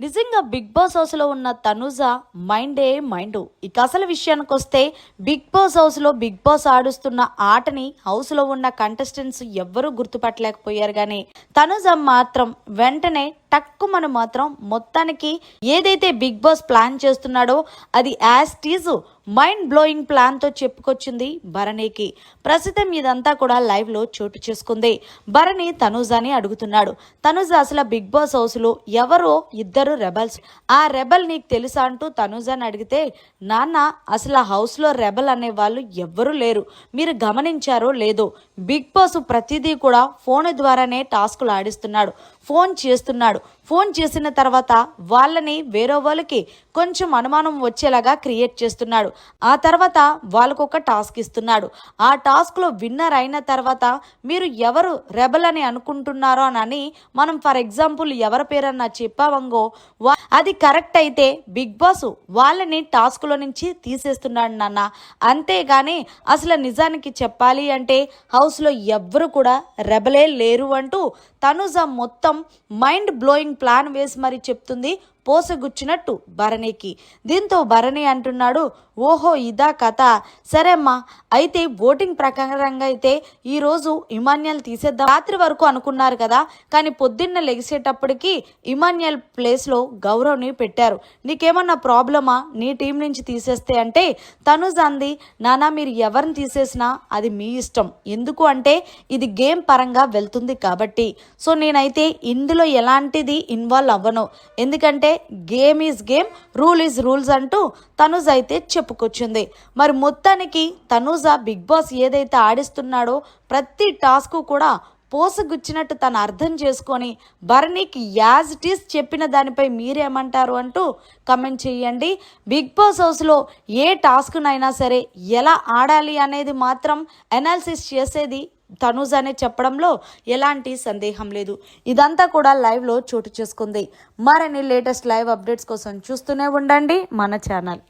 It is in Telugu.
నిజంగా బిగ్ బాస్ హౌస్లో ఉన్న తనుజ మైండే మైండ్. ఇక అసలు విషయానికి వస్తే బిగ్ బాస్ హౌస్లో బిగ్ బాస్ ఆడుస్తున్న ఆటని హౌస్లో ఉన్న కంటెస్టెంట్స్ ఎవ్వరూ గుర్తుపట్టలేకపోయారు కానీ తనుజ మాత్రం వెంటనే టక్కు మనం మాత్రం మొత్తానికి ఏదైతే బిగ్ బాస్ ప్లాన్ చేస్తున్నాడో అది యాజ్ టీజ్ మైండ్ బ్లోయింగ్ ప్లాన్తో చెప్పుకొచ్చింది భరణికి. ప్రస్తుతం ఇదంతా కూడా లైవ్లో చోటు చేసుకుంది. భరణి తనూజాని అడుగుతున్నాడు. తనూజ అసలు బిగ్ బాస్ హౌస్లో ఎవరో ఇద్దరు రెబల్స్ ఆ రెబల్ నీకు తెలుసా అంటూ తనూజాని అడిగితే నాన్న అసలు హౌస్లో రెబల్ అనే వాళ్ళు ఎవ్వరూ లేరు. మీరు గమనించారో లేదో? బిగ్ బాస్ ప్రతిదీ కూడా ఫోన్ ద్వారానే టాస్కులు ఆడిస్తున్నాడు. ఫోన్ చేస్తున్నాడు. ఫోన్ చేసిన తర్వాత వాళ్ళని వేరే వాళ్ళకి కొంచెం అనుమానం వచ్చేలాగా క్రియేట్ చేస్తున్నాడు. ఆ తర్వాత వాళ్ళకు ఒక టాస్క్ ఇస్తున్నాడు. ఆ టాస్క్లో విన్నర్ అయిన తర్వాత మీరు ఎవరు రెబల్ అని అనుకుంటున్నారో అని మనం ఫర్ ఎగ్జాంపుల్ ఎవరి పేరన్నా చెప్పావంగో అది కరెక్ట్ అయితే బిగ్ బాస్ వాళ్ళని టాస్క్లో నుంచి తీసేస్తున్నాడు నాన్న. అంతేగాని అసలు నిజానికి చెప్పాలి అంటే హౌస్లో ఎవ్వరు కూడా రెబలే లేరు అంటూ తనుజ మొత్తం మైండ్ బ్లోయింగ్ ప్లాన్ వేసి మరి చెప్తుంది. పోసగుచ్చినట్టు భరణికి. దీంతో భరణి అంటున్నాడు ఓహో ఇదా కథ. సరే అమ్మా అయితే ఓటింగ్ ప్రకారంగా అయితే ఈరోజు ఇమాన్యల్ తీసేద్దాం. రాత్రి వరకు అనుకున్నారు కదా కానీ పొద్దున్న లెగిసేటప్పటికి ఇమాన్యల్ ప్లేస్లో గౌరవ్ని పెట్టారు. నీకేమన్నా ప్రాబ్లమా? నీ టీం నుంచి తీసేస్తే అంటే తనుజ్ అంది నానా మీరు ఎవరిని తీసేసినా అది మీ ఇష్టం. ఎందుకు అంటే ఇది గేమ్ పరంగా వెళ్తుంది కాబట్టి. సో నేనైతే ఇందులో ఎలాంటిది ఇన్వాల్వ్ అవ్వను. ఎందుకంటే game is game rule is rules అంటూ తనుజ్ అయితే చెప్పుకొచ్చింది. మరి మొత్తానికి తనుజ బిగ్ బాస్ ఏదైతే ఆడిస్తున్నాడో ప్రతి టాస్క్ కూడా పోసగుచ్చినట్టు తను అర్థం చేసుకొని భరణికి యాజ్ ఇట్ ఈస్ చెప్పిన దానిపై మీరేమంటారు అంటూ కమెంట్ చేయండి. బిగ్ బాస్ హౌస్లో ఏ టాస్క్నైనా సరే ఎలా ఆడాలి అనేది మాత్రం అనాలిసిస్ చేసేది తనూజ్ అనే చెప్పడంలో ఎలాంటి సందేహం లేదు. ఇదంతా కూడా లైవ్లో చోటు చేసుకుంది. మరిన్ని లేటెస్ట్ లైవ్ అప్డేట్స్ కోసం చూస్తూనే ఉండండి మన ఛానల్.